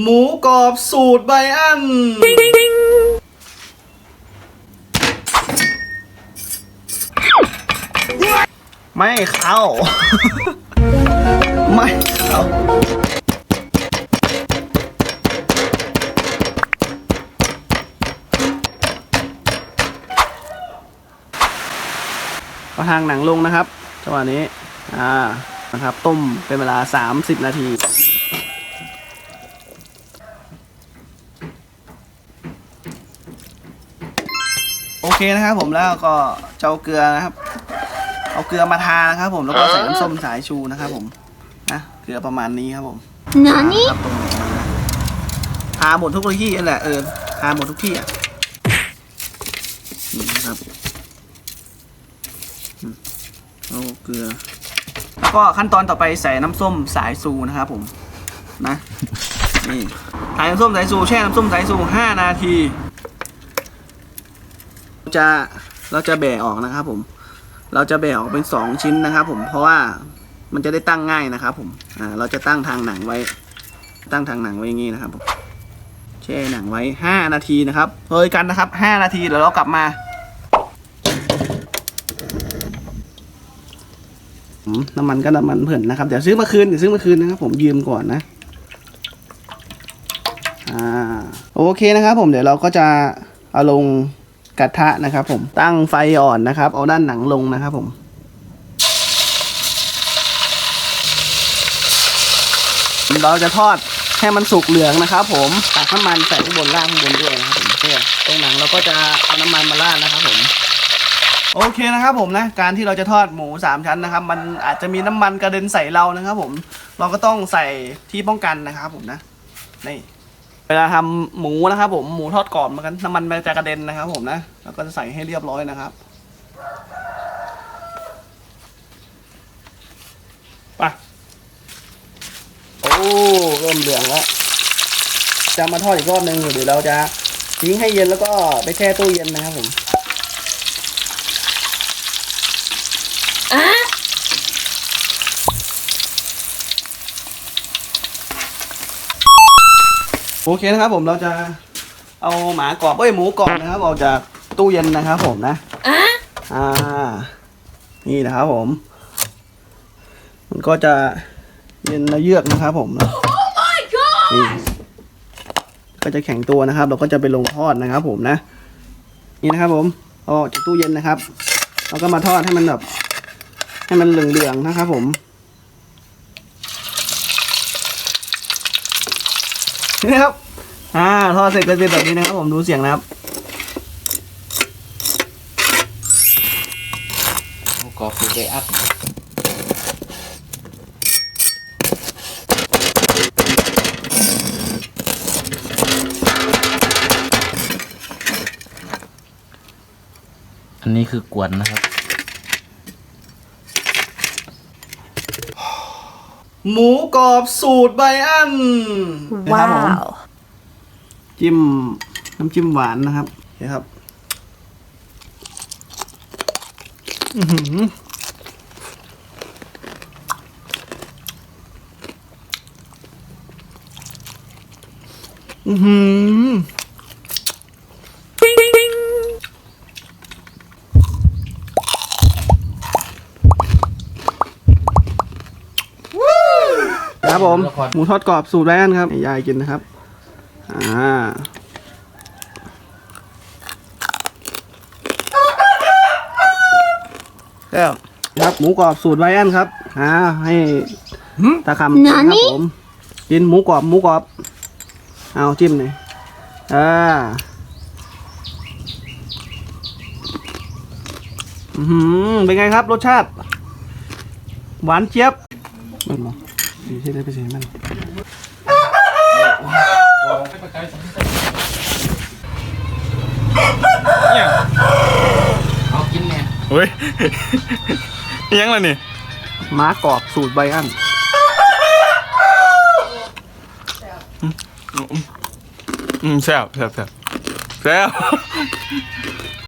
หมูกรอบสูตรไบอัน ไม่เข้า ไม่เข้า ก็ทางหนังลงนะครับจังหวะนี้ อ่า นะครับ ต้มเป็นเวลา 30 นาที เคนะครับผมแล้วก็เจ้าเกลือนะครับ เอาเกลือมาทานะครับ ผมแล้วก็ใส่น้ำส้มสายชูนะครับ ผมนะเกลือประมาณนี้ครับผม何ครับตรงนี้ทาหมดทุกที่นั่นแหละเออทาหมดทุกที่อะนี่นะครับอืมเอาเกลือแล้วก็ขั้นตอนต่อไปใส่น้ำส้มสายซูนะครับ ผมนะนี่ใส่น้ำส้มสายซูแช่น้ำส้มสายซูห้านาที จะเราจะแบ่ออกนะครับผม เราจะแบ่ออกเป็นสองชิ้นนะครับผมเพราะว่ามันจะได้ตั้งง่ายนะครับผมอ่าเราจะตั้งทางหนังไว้ ตั้งทางหนังไว้อย่างนี้นะครับผมแช่หนังไว้ห้านาทีนะครับเฮ้ยกันนะครับห้านาทีเดี๋ยวเรากลับมาน้ำมันก็น้ำมันเผื่อนนะครับเดี๋ยวซื้อมาคืนเดี๋ยวซื้อมาคืนนะครับ ผมยืมก่อนนะอ่าโอเคนะครับ ผมเดี๋ยวเราก็จะเอาลง กระทะนะครับผมตั้งไฟอ่อนนะครับ เอาด้านหนังลงนะครับผมเราจะทอดให้มันสุกเหลืองนะครับผมตักน้ำมันใส่ข้างบนล่างข้างบนด้วยนะครับผมเนี่ยตรงหนังเราก็จะเอาน้ำมันมาราดนะครับผมโอเคนะครับผมนะการที่เราจะทอดหมูสามชั้นนะครับ มันอาจจะมีน้ำมันกระเด็นใส่เรานะครับผมเราก็ต้องใส่ที่ป้องกันนะครับผมนะนี่ เวลาทำหมูนะครับ ผมหมูทอดกรอบเหมือนกันน้ำมันมันจะกระเด็นนะครับ ผมนะเราก็จะใส่ให้เรียบร้อยนะครับไปโอ้เริ่มเหลืองแล้วจะมาทอดอีกรอบหนึ่งเดี๋ยวเราจะทิ้งให้เย็นแล้วก็ไปแช่ตู้เย็นนะครับผม โอเคนะครับผมเราจะเอาหมากรอบเอ้ยหมูกรอบนะครับออกจากตู้เย็นนะครับผมนะอ่า นี่นะครับผม มันก็จะเย็นระเยือกนะครับผมนะนี่ก็จะแข็งตัวนะครับ เราก็จะไปลงทอดนะครับ ผมนะ นี่นะครับผมเอาออกจากตู้เย็นนะครับเราก็มาทอดให้มันแบบให้มันเหลืองๆนะครับผม นี่ครับ อ่าทอดเสร็จก็จะเป็นแบบนี้นะครับ ผมดูเสียงนะครับกรอบสูตรไบอันอันนี้คือกวนนะครับ หมูกรอบสูตรไบอันนะครับผมว้าว จิ้มน้ำจิ้มหวานนะครับนี่ครับอือหืออือหือ ครับผม หมูทอดกรอบสูตรแรกครับให้ยายกินนะครับ อ่าแล้วครับหมูกรอบสูตรไวอันครับอ่าให้ตาคำนะครับผมกินหมูกรอบหมูกรอบ เอาจิ้มหน่อยอ่าอือหือเป็นไงครับรสชาติ หวานเจี๊ยบมันมอง ดีที่ได้ไปเสียมันเอากินแน่เฮ้ยยังล่ะนี่ม้ากรอบสูตรไบอันอืมแซ่บแซ่บแซ่บแซ่บ